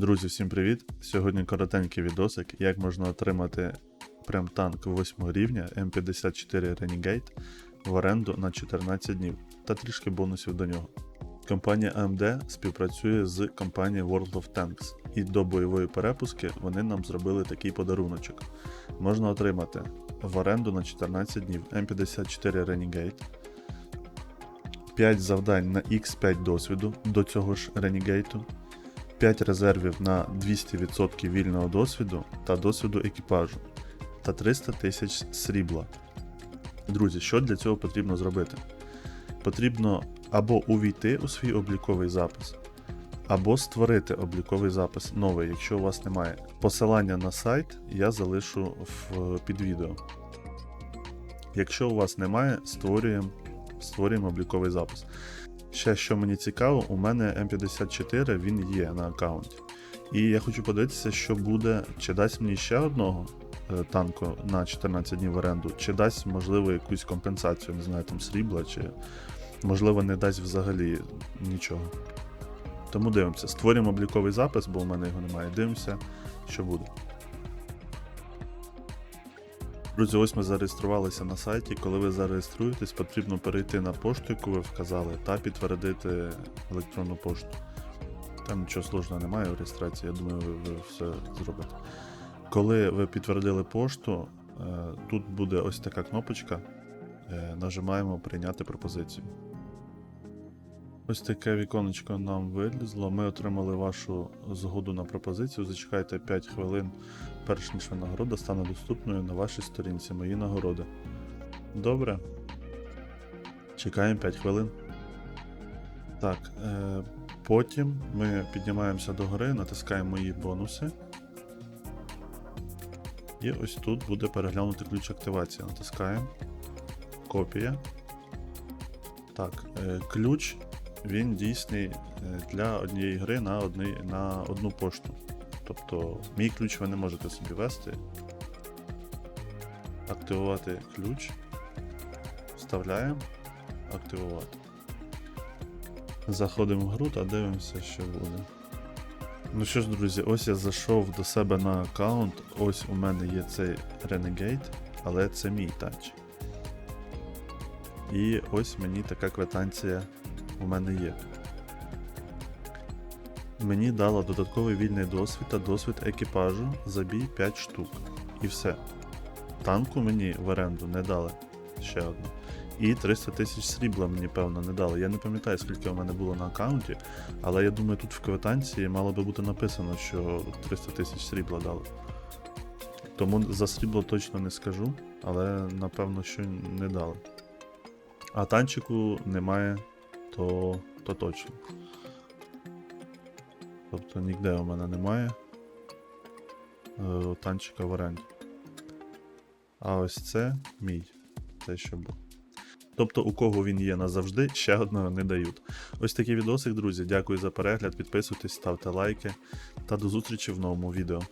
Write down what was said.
Друзі, всім привіт! Сьогодні коротенький відосик, як можна отримати прем танк 8 рівня М54 Renegade в оренду на 14 днів та трішки бонусів до нього. Компанія AMD співпрацює з компанією World of Tanks, і до бойової перепуски вони нам зробили такий подаруночок. Можна отримати в оренду на 14 днів М54 Renegade, 5 завдань на X5 досвіду до цього ж Renegade, 5 резервів на 200% вільного досвіду та досвіду екіпажу та 300 тисяч срібла. Друзі, що для цього потрібно зробити? Потрібно або увійти у свій обліковий запис, або створити обліковий запис новий, якщо у вас немає. Посилання на сайт я залишу в, під відео. Якщо у вас немає, створюємо, створюємо обліковий запис. Ще що мені цікаво, у мене М54 він є на аккаунті. І я хочу подивитися, що буде, чи дасть мені ще одного е, танку на 14 днів оренду, чи дасть, можливо, якусь компенсацію, не знаю, там срібла, чи можливо не дасть взагалі нічого. Тому дивимося. Створюємо обліковий запис, бо у мене його немає. Дивимося, що буде. Друзі, ось ми зареєструвалися на сайті. Коли ви зареєструєтесь, потрібно перейти на пошту, яку ви вказали, та підтвердити електронну пошту. Там нічого сложного немає в реєстрації, я думаю, ви, все зробите. Коли ви підтвердили пошту, е, тут буде ось така кнопочка. Е, Нажимаємо Прийняти пропозицію. Ось таке віконечко нам вилізло. Ми отримали вашу згоду на пропозицію. Зачекайте 5 хвилин, перш ніж винагорода стане доступною на вашій сторінці. Мої нагороди. Добре. Чекаємо 5 хвилин. Так, е, потім ми піднімаємося до гори, натискаємо мої бонуси. І ось тут буде переглянути ключ активації. Натискаємо. Копія. Так, е, ключ він дійсний е, для однієї гри на, одні, на одну пошту. Тобто, мій ключ ви не можете собі вести. Активувати ключ. Вставляємо. Активувати. Заходимо в гру та дивимося, що буде. Ну що ж, друзі, ось я зайшов до себе на аккаунт. Ось у мене є цей Renegade, але це мій тач. І ось мені така квитанція у мене є. Мені дало додатковий вільний досвід та досвід екіпажу за бій 5 штук. І все. Танку мені в оренду не дали ще одну. І 300 тисяч срібла мені, певно, не дали. Я не пам'ятаю, скільки у мене було на аккаунті, але я думаю, тут в квитанції мало би бути написано, що 300 тисяч срібла дали. Тому за срібло точно не скажу, але напевно, що не дали. А танчику немає, то, то точно. Тобто ніде у мене немає е, танчика в оренді. А ось це мій. Те, що був. Тобто, у кого він є назавжди, ще одного не дають. Ось такий відосик, друзі. Дякую за перегляд. Підписуйтесь, ставте лайки та до зустрічі в новому відео.